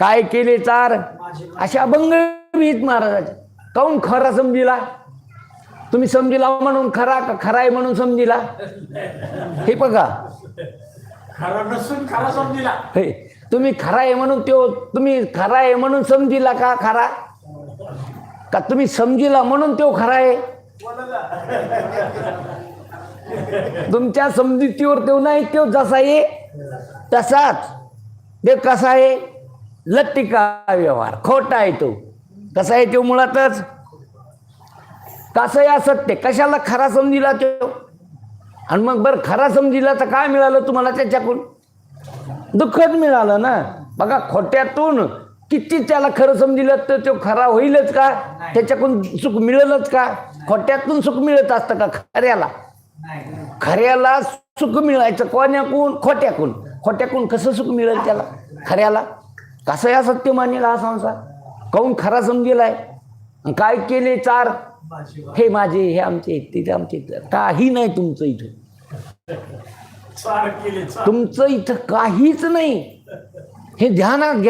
काय केले चार? अशा अभंग भीत महाराजाच्या काऊन खरा समजिला? तुम्ही समजिला म्हणून खरा का खरा आहे म्हणून समजिला? हे बघा. खरा नसून खरा समजिला. हे तुम्ही खरा आहे म्हणून तो तुम्ही खरा आहे म्हणून समजिला का खरा? का तुम्ही समजिला म्हणून तो खरा आहे तुमच्या समजुतीवर तो नाही तो जसा आहे तसाच. ते कसा आहे? लट्टिका व्यवहार. खोटा आहे तो. कसा आहे तो मुळातच? कसं आहे असत्य? कशाला खरा समजिला तो? आणि मग बरं खरा समजिला तर काय मिळालं तुम्हाला त्याच्याकडून? दुःखच मिळालं ना. बघा खोट्यातून किती त्याला खरं समजिलं तर तो खरा होईलच का? त्याच्याकडून सुख मिळेलच का? खोट्यातून सुख मिळत असतं का खऱ्याला? खऱ्याला सुख मिळायचं कोण्याकून? खोट्याकून. खोट्याकून कसं सुख मिळेल त्याला? खऱ्याला? कसं या सत्य मानेल हा संसार? काऊन खरा समजेलाय? आणि काय केले चार? हे माझे हे आमचे तिथे आमचे काही नाही तुमचं इथं. तुमचं इथं काहीच नाही. हे ध्यानात घ्या.